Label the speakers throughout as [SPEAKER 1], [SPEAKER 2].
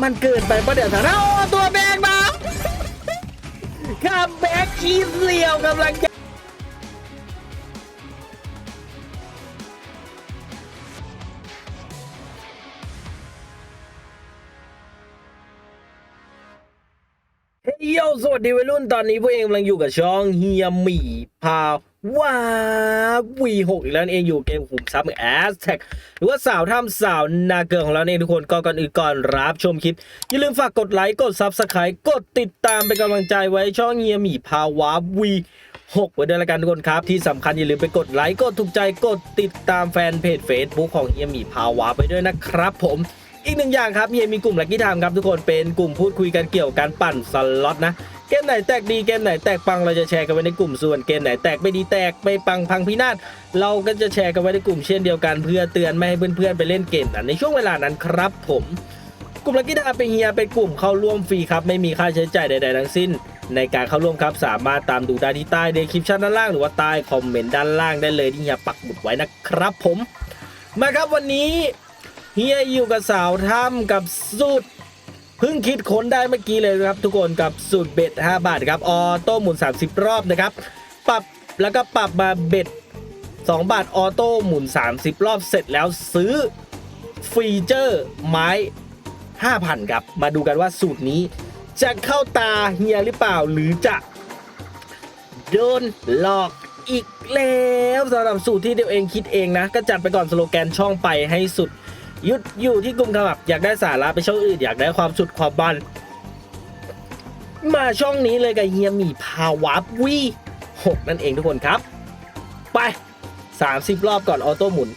[SPEAKER 1] มันเกินไปประเดี๋ยวถ้าเอาตัวแบกมาคัมแบ็กชีสเลียวกำลังจะเฮ้ยโยสวัสดีวัยรุ่นตอนนี้พวกเองกำลังอยู่กับช่องเฮียหมี่พา ว้าวีหกอีกแล้วนั่นเองอยู่เกมขุมทรัพย์แอสแท็กหรือว่าสาวถ้ำสาวนาเกลือของเราเนี่ยทุกคนก็ก่อนอื่นก่อนรับชมคลิป อย่าลืมฝากกดไลค์กดซับสไครต์กดติดตามเป็นกำลังใจไว้ช่องเฮียหมี่พาวาวีหกไว้ด้วยละกันทุกคนครับ ที่สำคัญอย่าลืมไปกดไลค์กดถูกใจกดติดตามแฟนเพจ Facebook ของเฮียหมี่พาวาไปด้วยนะครับผมอีกหนึ่งอย่างครับเฮียมีกลุ่มลักกี้ไทม์ครับทุกคนเป็นกลุ่มพูดคุยกันเกี่ยวกับการปั่นสล็อตนะ เกมไหนแตกดีเกมไหนแตกปังเราจะแชร์กันไว้ในกลุ่มส่วนเกมไหนแตกไม่ดีแตกไม่ปังพังพินาศเราก็จะแชร์กันไว้ในกลุ่มเช่นเดียวกันเพื่อเตือนไม่ให้เพื่อนๆไปเล่นเกมนั้นในช่วงเวลานั้นครับผมกลุ่มลักกี้ไทม์เป็นเฮียเป็นกลุ่มเข้าร่วมฟรีครับ ไม่มีค่าใช้จ่ายใดๆทั้งสิ้น ในการเข้าร่วมครับสามารถตามดูได้ที่ใต้เดคริปชันด้านล่างหรือว่าใต้คอมเมนต์ด้านล่างได้เลยที่เฮียปักหมุดไว้นะครับผม มาครับวันนี้เฮียอยู่กับสาวถ้ำกับสูตรเพิ่งคิดค้นได้เมื่อกี้เลยนะครับ ทุกคนกับสูตรเบ็ด 5 บาทครับออโต้หมุน 30 รอบนะครับ ปรับแล้วก็ปรับมาเบ็ด 2 บาทออโต้หมุน 30 รอบเสร็จแล้วซื้อฟีเจอร์ไม้ 5,000 ครับ มาดูกันว่าสูตรนี้ จะเข้าตาเฮียหรือเปล่าหรือจะ โดนหลอกอีกแล้วสำหรับสูตรที่เดียวเองคิดเองนะ ก็จัดไปก่อนสโลแกนช่องไปให้สุด ยุดอยู่ที่กลุ่มขมับอยากได้สาระไปช่องอื่นอยากได้ความสุดความบัน มาช่องนี้เลยกับเฮียหมีพาวับวีหกนั่นเองทุกคนครับ ไป 30 รอบก่อนออโต้หมุน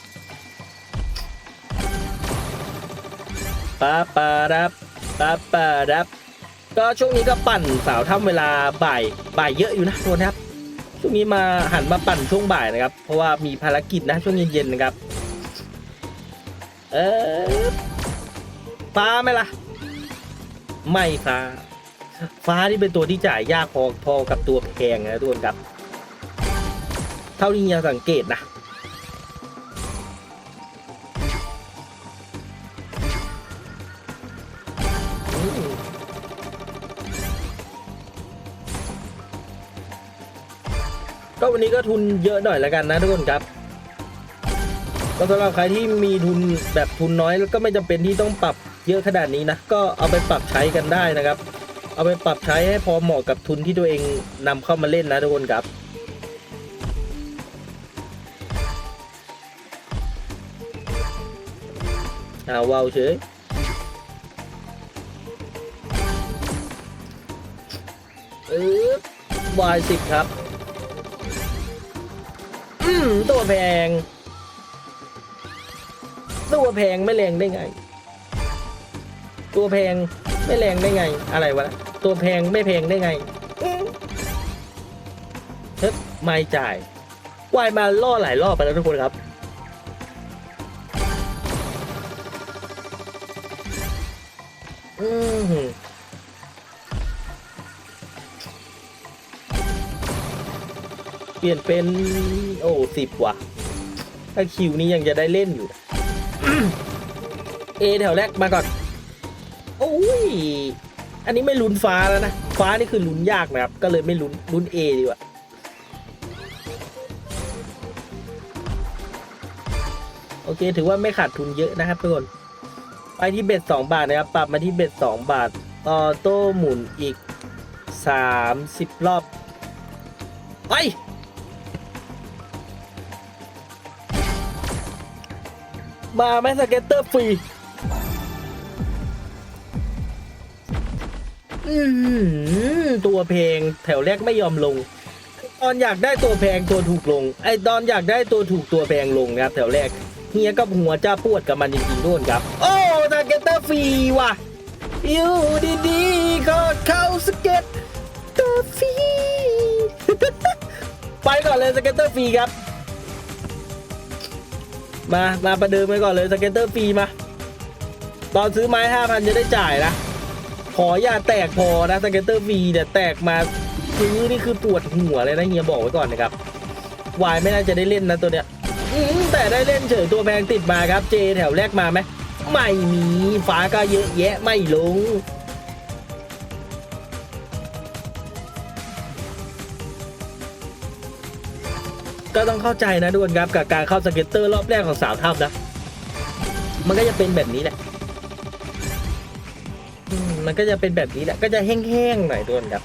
[SPEAKER 1] ปาปารับปาปารับก็ช่วงนี้ก็ปั่นสาวถ้ำเวลาบ่ายบ่ายเยอะอยู่นะทุกคนครับ ช่วงนี้มาหันมาปั่นช่วงบ่ายนะครับ เพราะว่ามีภารกิจนะช่วงเย็นๆนะครับ เออฟ้าไหมล่ะ ไม่ฟ้า ฟ้านี่เป็นตัวที่จ่ายยากพอพอกับตัวแพงนะทุกคนครับ เท่าที่ยังสังเกตนะก็วันนี้ก็ทุนเยอะหน่อยแล้วกันนะทุกคนครับ ก็สำหรับใครที่มีทุนแบบทุนน้อยแล้วก็ไม่จำเป็นที่ต้องปรับเยอะขนาดนี้นะก็เอาไปปรับใช้กันได้นะครับ เอาไปปรับใช้ให้พอเหมาะกับทุนที่ตัวเองนำเข้ามาเล่นนะทุกคนครับเอาว้าวเฉยเออวายสิบครับ อืมตัวแพง ตัวแพงไม่แรงได้ไง ตัวแพงไม่แรงได้ไง อะไรวะ ตัวแพงไม่แพงได้ไงเฮ้ยไม่จ่ายวายมาล่อหลายรอบไปแล้วทุกคนครับ อืมเปลี่ยนเป็น โอ้สิบว่ะ ถ้าคิวนี้ยังจะได้เล่นอยู่ เอแถวแรกมาก่อน โอ้ย อันนี้ไม่ลุ้นฟ้าแล้วนะ ฟ้านี่คือลุ้นยากนะครับ ก็เลยไม่ลุ้นลุ้นเอดีกว่า โอเค ถือว่าไม่ขาดทุนเยอะนะครับทุกคน ไปที่เบ็ดสองบาทนะครับ ปรับมาที่เบ็ดสองบาท ออโต้หมุนอีกสามสิบรอบ ไป มาไหมสเก็ตเตอร์ฟรี อืมตัวเพลงแถวแรกไม่ยอมลง ตอนอยากได้ตัวแพงตัวถูกลง ไอตอนอยากได้ตัวถูกตัวแพงลงนะครับ แถวแรกเฮียกับหัวจะปวดกับมันจริงๆด้วยครับ โอ้สเก็ตเตอร์ฟรีว่ะอยู่ดีๆก็เข้าสเก็ตเตอร์ฟรีไปก่อนเลยสเก็ตเตอร์ฟรีครับ มา มาประเดิมไปก่อนเลยสเก็ตเตอร์ฟรีมา ตอนซื้อไม้ห้าพันจะได้จ่ายนะ ขออย่าแตกพอนะสเก็ตเตอร์ฟรีเนี่ยแตกมาซื้อนี่คือปวดหัวเลยนะเฮียบอกไว้ก่อนนะครับ วายไม่น่าจะได้เล่นนะตัวเนี้ยแต่ได้เล่นเฉยตัวแพงติดมาครับ เจแถวแรกมาไหมไม่มีฟ้าก็เยอะแยะไม่ลง ก็ต้องเข้าใจนะทุกคนครับกับการเข้าสเก็ตเตอร์รอบแรกของสาวถ้ำนะมันก็จะเป็นแบบนี้แหละมันก็จะเป็นแบบนี้แหละก็จะแห้งๆหน่อยทุกคนครับ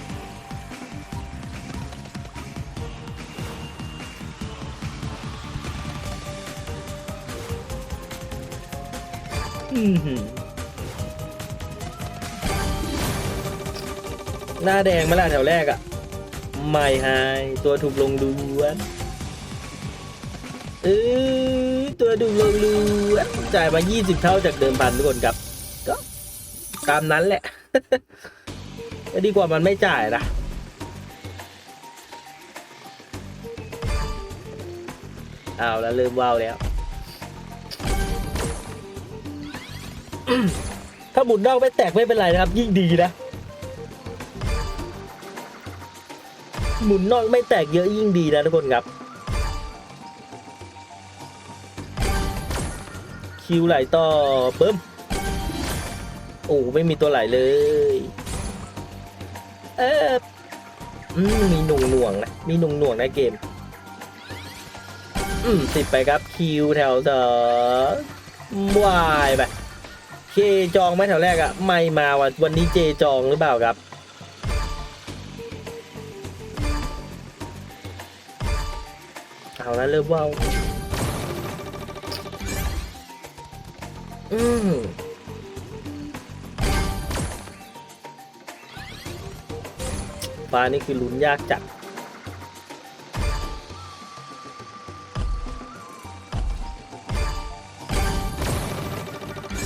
[SPEAKER 1] อือหือหน้าแดงมาละแถวแรกอะไม่หายตัวถูกลงดวน เออตัวถูลงดวนจ่ายมา 20 เท่าจากเดิมพันทุกคนครับ ก็ตามนั้นแหละก็ดีกว่ามันไม่จ่ายนะเอาแล้วเริ่มว่าวแล้ว ถ้าหมุนนอกไม่แตกไม่เป็นไรนะครับ ยิ่งดีนะ หมุนนอกไม่แตกเยอะยิ่งดีนะทุกคนครับ คิวไหลต่อเพิ่มโอ้ไม่มีตัวไหลเลย เอออืมมีหน่วงหน่วงนะมีหน่วงหน่วงๆนเกม อืมติดไปครับคิวแถวสองวายไปเคจองไหมแถวแรกอะไม่มาวันวันนี้เจจองหรือเปล่าครับเอาแล้วเริ่มว่าว อืมฟ้านี่คือลุ้นยากจัด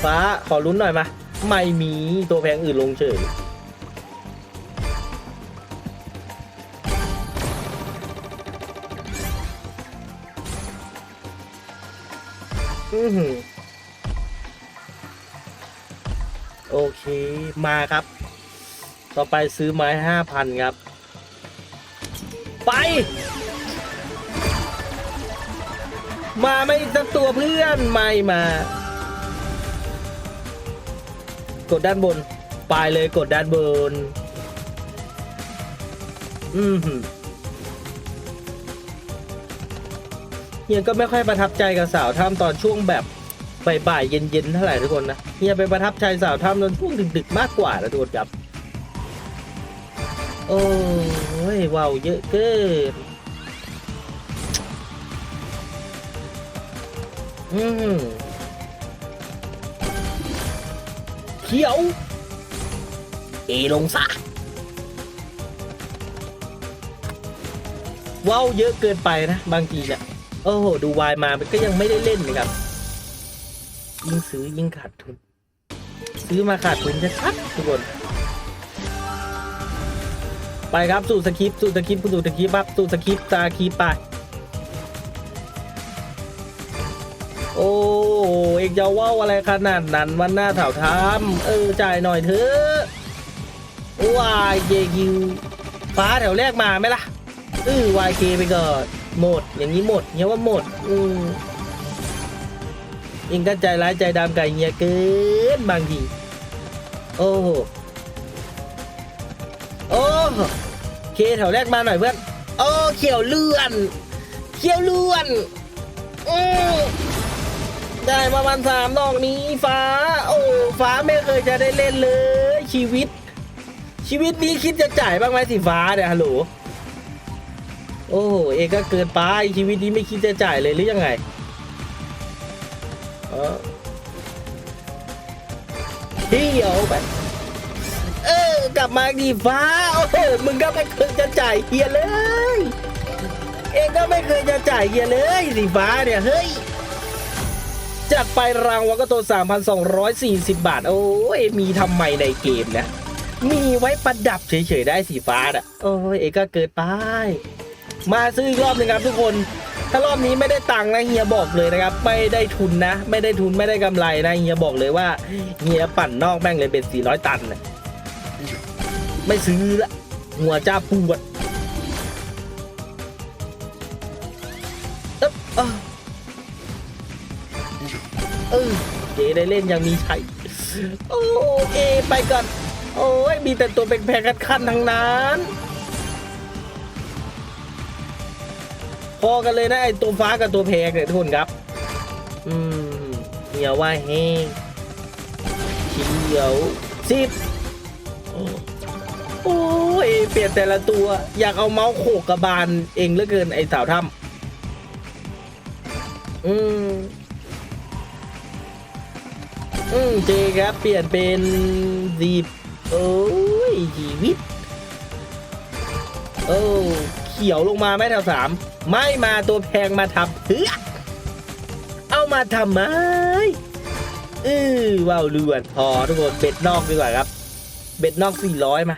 [SPEAKER 1] ฟ้าขอลุ้นหน่อยมา ไม่มีตัวแพงอื่นลงเฉยอือหือ โอเคมาครับ ต่อไปซื้อไม้ห้าพันครับ ไป มาไม่สักตัวเพื่อนไม่มา กดด้านบน ไปเลยกดด้านบน อืมหือฮียก็ไม่ค่อยประทับใจกับสาวถ้ำตอนช่วงแบบ บ่ายๆเย็นๆเท่าไหร่ทุกคนนะเฮียไปประทับใจสาวถ้ำตอนช่วงดึกๆมากกว่านะทุกคนครับ โอ้ยว้าวเยอะเกินอืมเขียว เอลงซะว้าวเยอะเกินไปนะ บางทีเนี่ยโอ้โห ดูวายมามันก็ยังไม่ได้เล่นนะครับ ยิ่งซื้อยิ่งขาดทุน ซื้อมาขาดทุนจะชัดทุกคน ไปครับสู่สคริปสู่สคริปสู่สคริปต์ครับสู่สคริปตาคริปไป โอ้เอกจะว่าวอะไรขนาดนั้นวันหน้าแถวทำเออจ่ายหน่อยเถอะวายเยคิวฟ้าแถวแรกมาไหมล่ะเออวายเคไปก่อนหมด อย่างนี้หมดเงี้ยว่าหมด อืม เองก็ใจร้ายใจดำไก่เงี้ยเกินบางที โอ้โห โอ้โหเคแถวแรกมาหน่อยเพื่อน โอ้เขียวเลื่อน เขียวเลื่อนอืมได้มาวันสามดอกนี้ฟ้า โอ้ฟ้าไม่เคยจะได้เล่นเลย ชีวิต ชีวิตนี้คิดจะจ่ายบ้างไหมสีฟ้าเนี่ยฮัลโหลโอ้เอกก็เกินไปชีวิตนี้ไม่คิดจะจ่ายเลยหรือยังไง เที่ยวไป เออกลับมาดีฟ้าโอ้โหมึงก็ไม่เคยจะจ่ายเฮียเลย เองก็ไม่เคยจะจ่ายเฮียเลยสีฟ้าเนี่ยเฮ้ยจัดไปรางวัลก็ตัว 3,240 บาท โอ้ยมีทำไมในเกมนะ มีไว้ประดับเฉยๆได้สีฟ้าอะ โอ้ยเอกก็เกินไป มาซื้ออีกรอบหนึ่งครับทุกคน ถ้ารอบนี้ไม่ได้ตังค์นะเฮียบอกเลยนะครับ ไม่ได้ทุนนะ ไม่ได้ทุนไม่ได้กำไรนะเฮียบอกเลยว่าเฮียปั่นนอกแม่งเลยเป็น 400 ตันนะไม่ซื้อละหัวจ้าปวดเออเออเจได้เล่นยังมีชัยโอเคไปก่อน โอ้ยมีแต่ตัวเป็นแพงกันขั้นทั้งนั้น พอกันเลยนะไอตัวฟ้ากับตัวแพงเนี่ยทุกคนครับ อืมเหี่ยวว่าแห้งเขียวสิบโอ้ยเปลี่ยนแต่ละตัว อยากเอาเมาส์โขกกระบาลเองเหลือเกินไอสาวถ้ำอืมอืมเจครับเปลี่ยนเป็นดีบโอ้ยชีวิต โอ้ เขียวลงมาไม่แถวสามไม่มาตัวแพงมาทำเพื่อเอามาทำไมเออว้าวเลือนพอทุกคนเบ็ดนอกดีกว่าครับ เบ็ดนอกสี่ร้อยมา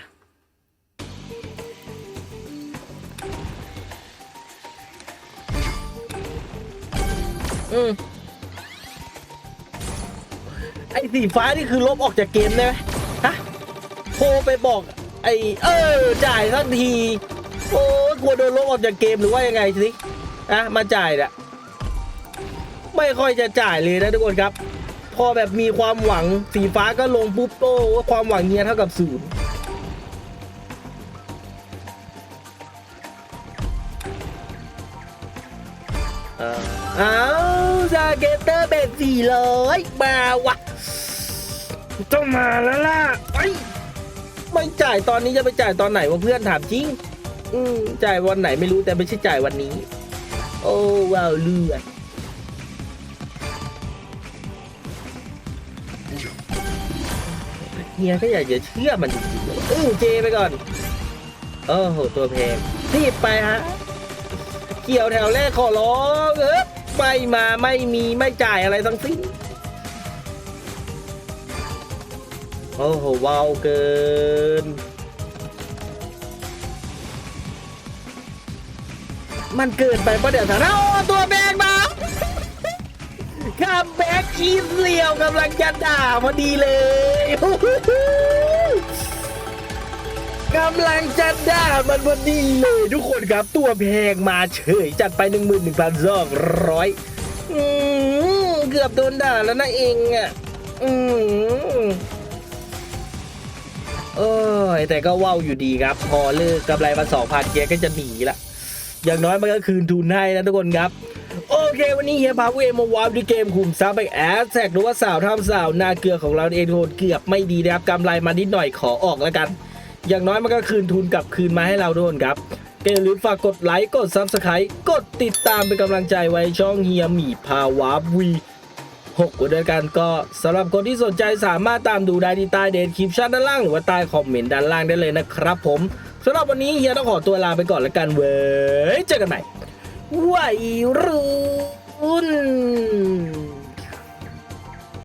[SPEAKER 1] อืมไอ้สีฟ้านี่คือลบออกจากเกมได้ไหมฮะโทรไปบอกไอ้เออ จ่ายสักที โอ้ยกลัวโดนลบออกจากเกมหรือว่ายังไงสิอะมาจ่ายน่ะไม่ค่อยจะจ่ายเลยนะทุกคนครับ พอแบบมีความหวังสีฟ้าก็ลงปุ๊บโต้ความหวังเนี้ยเท่ากับศูนย์เอ่อเอาซาเกเตอร์เบ็ดสี่ร้อยมาวะต้องมาแล้วล่ะไปไม่จ่ายตอนนี้จะไปจ่ายตอนไหนวะเพื่อนถามจริง อืมจ่ายวันไหนไม่รู้แต่ไม่ใช่จ่ายวันนี้ โอ้ว้าวเลือดเฮียก็อยากจะเชื่อมันจริงๆเอือเจไปก่อน โอ้โห ตัวแพงรีบไปฮะ เกี่ยวแถวแรกขอร้องเออไม่มาไม่มีไม่จ่ายอะไรทั้งสิ้น โอ้โหว้าวเกิน มันเกินไปปะเดี๋ยวถ้าเราตัวแบกมาคัมแบ็กอีสเลียวกำลังจะด่าพอดีเลยกำลังจะด่ามันพอดีเลยทุกคนครับตัวแพงมาเฉยจัดไป 1 1 2 0 0อืมเกือบโดนด่าแล้วนะเองอะอืมเอ้ยแต่ก็ว้าวอยู่ดีครับ พอเลิกกำไรมาสองพันเกียก็จะหนีละ อย่างน้อยมันก็คืนทุนให้นะทุกคนครับ โอเค วันนี้เฮียพาเวมาวาร์ปด้วยเกมขุมทรัพย์ไปแอสแท็กหรือว่าสาวทำสาวนาเกลือของเราเองโทนเกือบไม่ดีนะครับกำไรมานิดหน่อยขอออกแล้วกัน อย่างน้อยมันก็คืนทุนกลับคืนมาให้เราด้วยครับก็อย่าลืมฝากกดไลค์กดซับสไครต์กดติดตามเป็นกำลังใจไว้ช่องเฮียหมีพาวาร์ปวีหกกันด้วยกันก็สำหรับคนที่สนใจสามารถตามดูได้ที่ใต้เดสคลิปชั่นด้านล่างหรือว่าใต้คอมเมนต์ด้านล่างได้เลยนะครับผม สำหรับวันนี้เฮียต้องขอตัวลาไปก่อนละกันเว้ย เจอกันใหม่วัยรุ่น